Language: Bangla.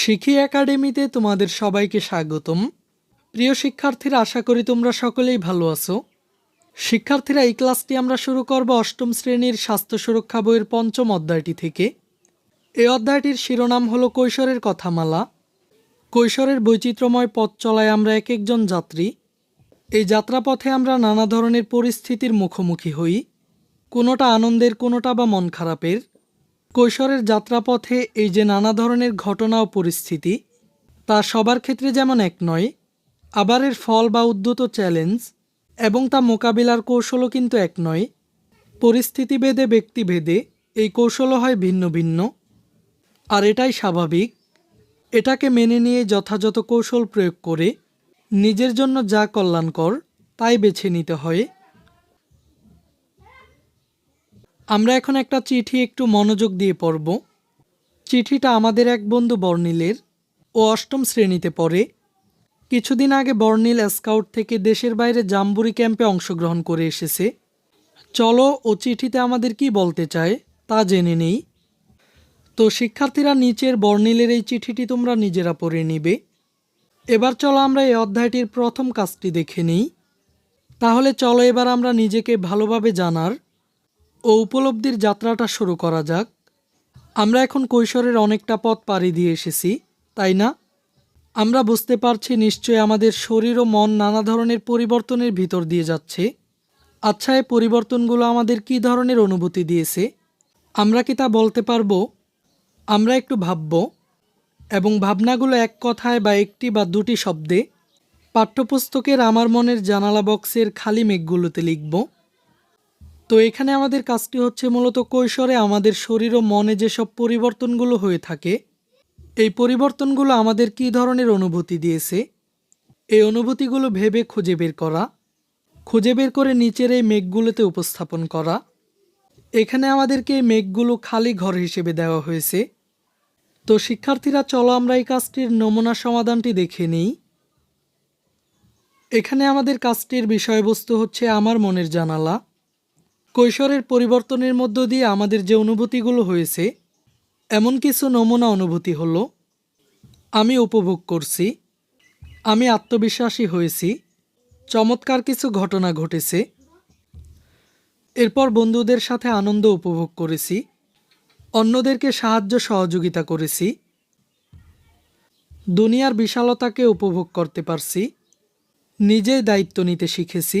শিখি একাডেমিতে তোমাদের সবাইকে স্বাগতম। প্রিয় শিক্ষার্থীরা, আশা করি তোমরা সকলেই ভালো আছো। শিক্ষার্থীরা, এই ক্লাসটি আমরা শুরু করব অষ্টম শ্রেণির স্বাস্থ্য সুরক্ষা বইয়ের পঞ্চম অধ্যায়টি থেকে। এই অধ্যায়টির শিরোনাম হলো কৈশোরের কথামালা। কৈশোরের বৈচিত্র্যময় পথ চলায় আমরা এক একজন যাত্রী। এই যাত্রাপথে আমরা নানা ধরনের পরিস্থিতির মুখোমুখি হই। কোনোটা আনন্দের, কোনোটা বা মন খারাপের। কৈশোরের যাত্রাপথে এই যে নানা ধরনের ঘটনা ও পরিস্থিতি, তা সবার ক্ষেত্রে যেমন এক নয় আবার এর ফল বা উদ্যত চ্যালেঞ্জ এবং তা মোকাবিলার কৌশলও কিন্তু এক নয়। পরিস্থিতিভেদে, ব্যক্তিভেদে এই কৌশলও হয় ভিন্ন ভিন্ন। আর এটাই স্বাভাবিক। এটাকে মেনে নিয়ে যথাযথ কৌশল প্রয়োগ করে নিজের জন্য যা কল্যাণকর, তাই বেছে নিতে হয়। আমরা এখন একটা চিঠি একটু মনোযোগ দিয়ে পড়ব। চিঠিটা আমাদের এক বন্ধু বর্ণিলের। ও অষ্টম শ্রেণীতে পড়ে। কিছুদিন আগে বর্ণিল স্কাউট থেকে দেশের বাইরে জাম্বুরি ক্যাম্পে অংশগ্রহণ করে এসেছে। চলো ও চিঠিতে আমাদের কি বলতে চায় তা জেনে নেই। তো শিক্ষার্থীরা নিচের বর্ণিলের এই চিঠিটি তোমরা নিজেরা পড়ে নিবে। এবার চলো আমরা এই অধ্যায়টির প্রথম কাজটি দেখে নিই। তাহলে চলো এবার আমরা নিজেকে ভালোভাবে জানার ও উপলব্ধির যাত্রাটা শুরু করা যাক। আমরা এখন কৈশোরের অনেকটা পথ পাড়ি দিয়ে এসেছি, তাই না? আমরা বুঝতে পারছি নিশ্চয়ই আমাদের শরীর ও মন নানা ধরনের পরিবর্তনের ভিতর দিয়ে যাচ্ছে। আচ্ছা এই পরিবর্তনগুলো আমাদের কী ধরনের অনুভূতি দিয়েছে? আমরা কি তা বলতে পারব? আমরা একটু ভাবব। এবং ভাবনাগুলো এক কথায় বা একটি বা দুটি শব্দে পাঠ্যপুস্তকের আমার মনের জানালা বক্সের খালি মেঘগুলোতে লিখব। তো এখানে আমাদের কাজটি হচ্ছে মূলত কৈশোরে আমাদের শরীর ও মনে যেসব পরিবর্তনগুলো হয়ে থাকে, এই পরিবর্তনগুলো আমাদের কী ধরনের অনুভূতি দিয়েছে? এই অনুভূতিগুলো ভেবে খুঁজে বের করা, খুঁজে বের করে নিচের এই মেঘগুলোতে উপস্থাপন করা। এখানে আমাদেরকে এই মেঘগুলো খালি ঘর হিসেবে দেওয়া হয়েছে। তো শিক্ষার্থীরা, চলো আমরা এই কাজটির নমুনা সমাধানটি দেখে নিই। এখানে আমাদের কাজটির বিষয়বস্তু হচ্ছে আমার মনের জানালা। কৈশোরের পরিবর্তনের মধ্য দিয়ে আমাদের যে অনুভূতিগুলো হয়েছে, এমন কিছু নমুনা অনুভূতি হলো, আমি উপভোগ করছি, আমি আত্মবিশ্বাসী হয়েছি, চমৎকার কিছু ঘটনা ঘটেছে, এরপর বন্ধুদের সাথে আনন্দ উপভোগ করেছি, অন্যদেরকে সাহায্য সহযোগিতা করেছি, দুনিয়ার বিশালতাকে উপভোগ করতে পারছি, নিজেই দায়িত্ব নিতে শিখেছি